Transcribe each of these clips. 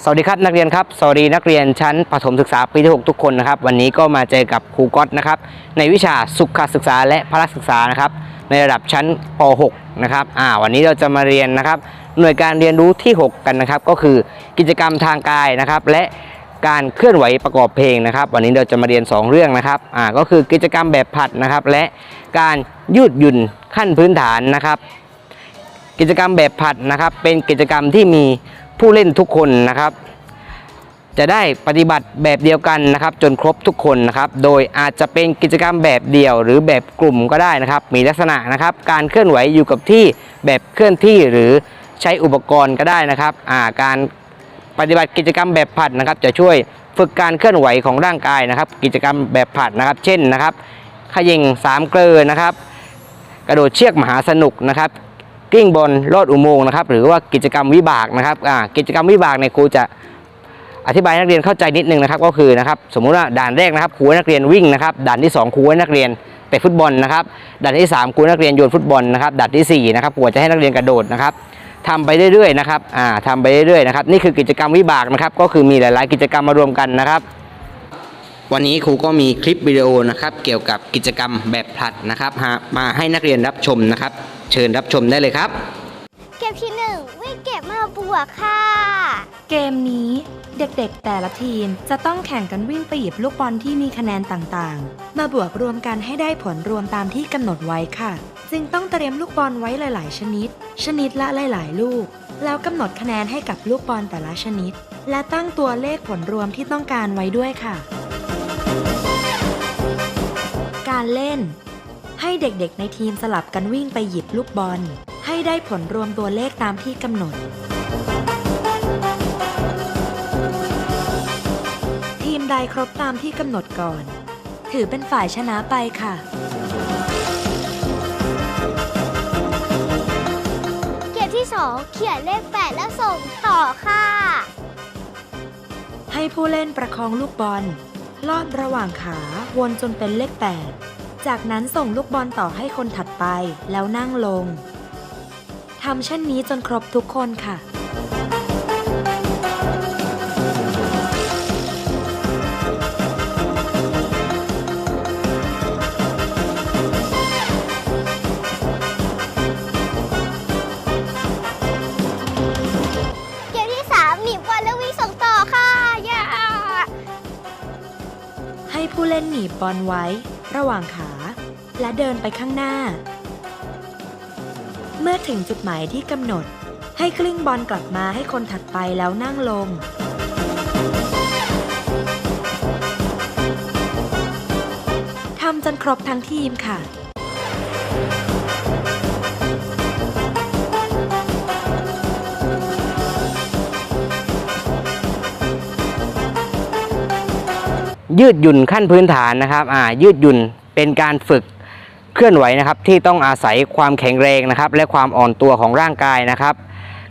สวัสดีครับนักเรียนครับสวัสดีนักเรียนชั้นประถมศึกษาปีที่ 6 ทุกคนนะครับ วันนี้ก็มาเจอกับครูก๊อตนะครับ ในวิชาสุขศึกษาและพละศึกษานะครับ ในระดับชั้นป .6 นะครับอ่าวันนี้เราจะมาเรียนนะครับ หน่วยการเรียนรู้ที่ 6 กันนะครับ ก็คือกิจกรรมทางกายนะครับ และการเคลื่อนไหวประกอบเพลงนะครับ วันนี้เราจะมาเรียน 2 เรื่องนะครับอ่าก็คือกิจกรรมแบบผัดนะครับ และการยืดหยุ่นขั้นพื้นฐานนะครับ กิจกรรมแบบผัดนะครับ เป็นกิจกรรมที่มี ผู้เล่นทุกคนนะครับ จะได้ปฏิบัติแบบเดียวกันนะครับ จนครบทุกคนนะครับ โดยอาจจะเป็นกิจกรรมแบบเดี่ยว หรือแบบกลุ่มก็ได้นะครับ มีลักษณะนะครับ การเคลื่อนไหวอยู่กับที่แบบเคลื่อนที่หรือใช้อุปกรณ์ก็ได้นะครับาการปฏิบัติกิจกรรมแบบผัดนะครับ จะช่วยฝึกการเคลื่อนไหวของร่างกายนะครับ กิจกรรมแบบผัดนะครับ เช่นนะครับขยิงสามเกลอนะครับ กระโดดเชือกมหาสนุกนะครับ กิ้งบอลอดอุโมงค์นะครับหรือว่ากิจกรรมวิบากนะครับกิจกรรมวิบากในยครูจะอธิบายนักเรียนเข้าใจนิดนึงนะครับก็คือนะครับสมมุติว่าด่านแรกนะครับครูให้นักเรียนวิ่งนะครับด่านที่ 2ครูให้นักเรียนเตะฟุตบอลนะครับด่านที่ 3ครูนักเรียนโยนฟุตบอลนะครับด่านที่4นะครับครูจะให้นักเรียนกระโดดนะครับทำไปเรื่อยๆนะครับอ่าทำไปเรื่อยๆนะครับนี่คือกิจกรรมวิบากนะครับก็คือมีหลาย ๆ กิจกรรมมารวมกันนะครับ วันนี้ครูก็มีคลิปวิดีโอนะครับเกี่ยวกับกิจกรรมแบบผลัดนะครับหามาให้นักเรียนรับชมนะครับ เชิญรับชมได้เลยครับ เก็บที่หนึ่งวิ่งเก็บมาบวกค่ะ เกมนี้เด็กๆ แต่ละทีมจะต้องแข่งกันวิ่งไปหยิบลูกบอลที่มีคะแนนต่างๆ มาบวกรวมกันให้ได้ผลรวมตามที่กำหนดไว้ค่ะ จึงต้องเตรียมลูกบอลไว้หลาย ๆ ชนิด ชนิดละหลาย ๆ ลูก แล้วกำหนดคะแนนให้กับลูกบอลแต่ละชนิด และตั้งตัวเลขผลรวมที่ต้องการไว้ด้วยค่ะ การเล่น ให้เด็กๆในทีมสลับกันวิ่งไปหยิบลูกบอล ให้ได้ผลรวมตัวเลขตามที่กำหนด ทีมใดครบตามที่กำหนดก่อน ถือเป็นฝ่ายชนะไปค่ะเก็บที่สองเขียนเลขแปดแล้วส่งต่อค่ะ ให้ผู้เล่นประคองลูกบอล ลอดระหว่างขาวนจนเป็นเลข 8 จากนั้นส่งลูกบอลต่อให้คนถัดไปแล้วนั่งลงทำเช่นนี้จนครบทุกคนค่ะเก็บที่สามหนีบบอลแล้ว ผู้เล่นหนีบบอลไว้ ระหว่างขา และเดินไปข้างหน้า เมื่อถึงจุดหมายที่กำหนด ให้กลิ้งบอลกลับมาให้คนถัดไปแล้วนั่งลงทำจนครบทั้งทีมค่ะ ยืดหยุ่นขั้นพื้นฐานนะครับอ่ายืดหยุ่นเป็นการฝึกเคลื่อนไหวนะครับ ที่ต้องอาศัยความแข็งแรงนะครับ และความอ่อนตัวของร่างกายนะครับ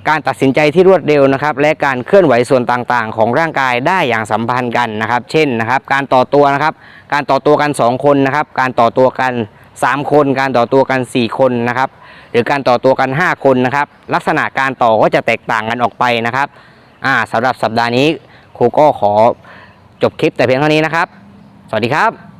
การตัดสินใจที่รวดเร็วนะครับ และการเคลื่อนไหวส่วนต่างๆ ของร่างกายได้อย่างสัมพันธ์กันนะครับ เช่นนะครับ การต่อตัวนะครับ การต่อตัวกัน 2 คนนะครับ การต่อตัวกัน 3 คน การต่อตัวกัน 4 คนนะครับ หรือการต่อตัวกัน 5 คนนะครับ ลักษณะการต่อก็จะแตกต่างกันออกไปนะครับอ่าสำหรับสัปดาห์นี้ครูก็ขอ จบคลิปแต่เพียงเท่านี้นะครับ สวัสดีครับ